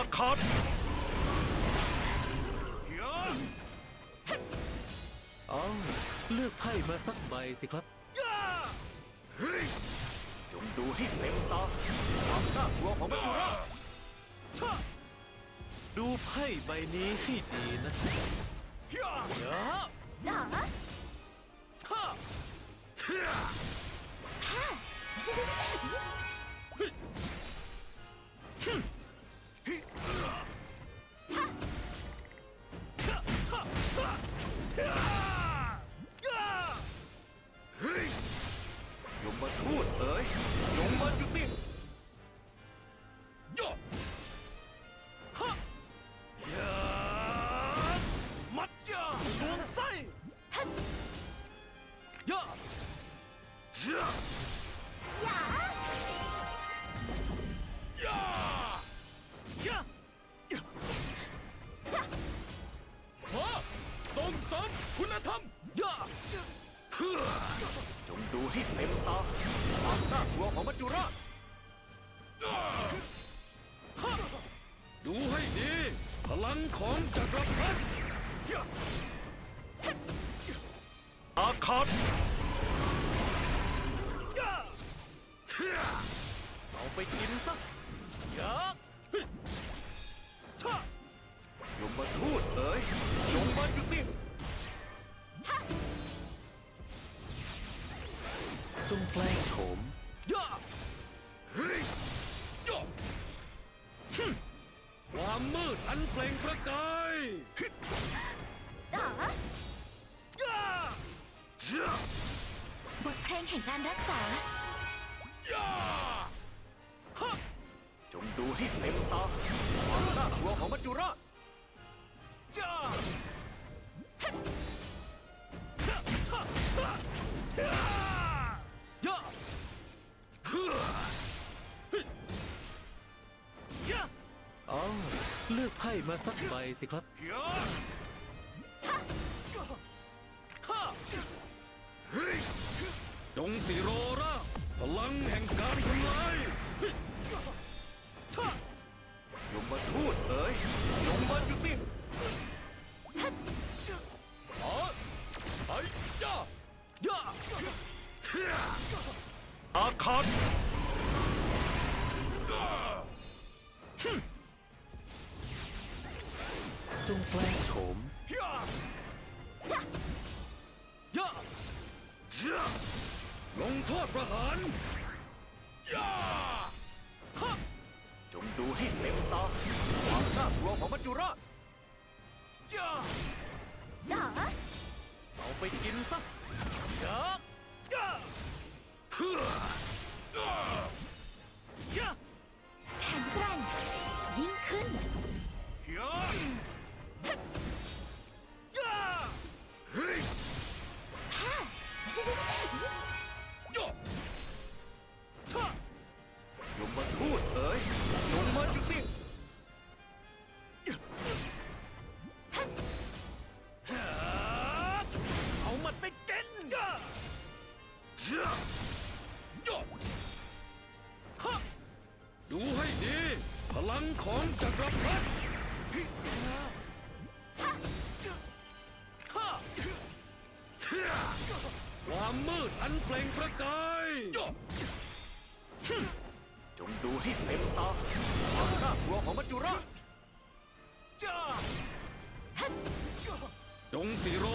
อาคาตเอาเลือกไพ่มาสักใบสิครับจงดูให้เต็มตาความน่ากลัวของมัจจุราชดูไพ่ใบนี้ให้ดีนะเฮ้ยเดี๋ยวหรอฮ่า เอ๋ยยมมาจุติย่อฮะยามัดยาดวงไส้ยาย่าอย่าย่าย่าจ้ะมาส่งเสริมคุณธรรมย่าเพื่อจงดูให้เต็มตาความ น่ากลัวของมัจจุราชดูให้ดี พลังของจักรพรรดิอาคาตเอาไปกินซะยักษ์ยมมาทูดเอ๋ยยมมาจุติจงแปลงโฉม ความมืดอันเปล่งประกายหรอย่าย่าบทเพลงแห่งการรักษาย่าฮะจงดูให้เต็มตาความน่ากลัวของมัจจุราช เลือกไพ่มาสักใบสิครับย่าฮะเฮ้ยจงสิโรราพลังแห่งการทำลายยมมาทูดเอ๋ยยมมาจุติอ๋อไอ้ย่าย่าอาคา ลงโทษประหารย่าฮะจงดูให้เต็มตาความน่ากลัวของมัจจุราชย่าหรอเอาไปกินซะยักษ์ ดูให้ดี พลังของจักรพรรดิความมืดอันเปล่งประกายจงดูให้เต็มตาความน่ากลัวของมัจจุราชจงสิโร